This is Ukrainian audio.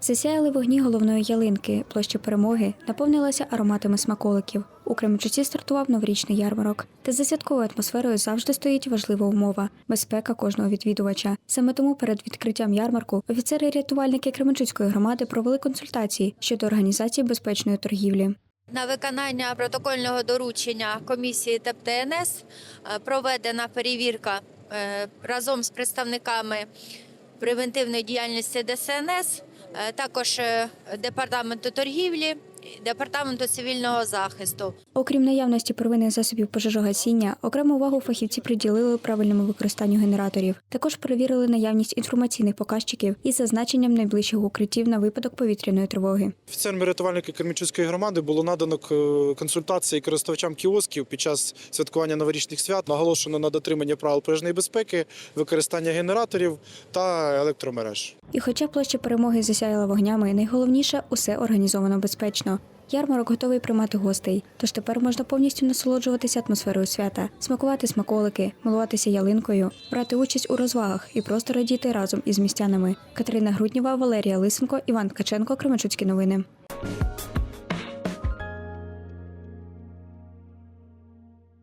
Засяяли вогні головної ялинки, площа перемоги наповнилася ароматами смаколиків. У Кременчуці стартував новорічний ярмарок. Та за святковою атмосферою завжди стоїть важлива умова безпека кожного відвідувача. Саме тому перед відкриттям ярмарку офіцери і рятувальники Кременчуцької громади провели консультації щодо організації безпечної торгівлі. На виконання протокольного доручення комісії ТЕП ТНС е, проведена перевірка е, разом з представниками превентивної діяльності ДСНС, також е, департаменту торгівлі, департаменту цивільного захисту. Окрім наявності первинних засобів пожежогасіння, окрему увагу фахівці приділили правильному використанню генераторів. Також перевірили наявність інформаційних показчиків із зазначенням найближчих укриттів на випадок повітряної тривоги. Офіцерами рятувальники Кремічуцької громади було надано консультації користувачам кіосків під час святкування новорічних свят. Наголошено на дотримання правил пожежної безпеки, використання генераторів та електромереж. І хоча площа перемоги засяяла вогнями, найголовніше усе організовано безпечно. Ярмарок готовий приймати гостей, тож тепер можна повністю насолоджуватися атмосферою свята, смакувати смаколики, милуватися ялинкою, брати участь у розвагах і просто радіти разом із містянами. Катерина Груднєва, Валерія Лисенко, Іван Ткаченко, Кременчуцькі новини.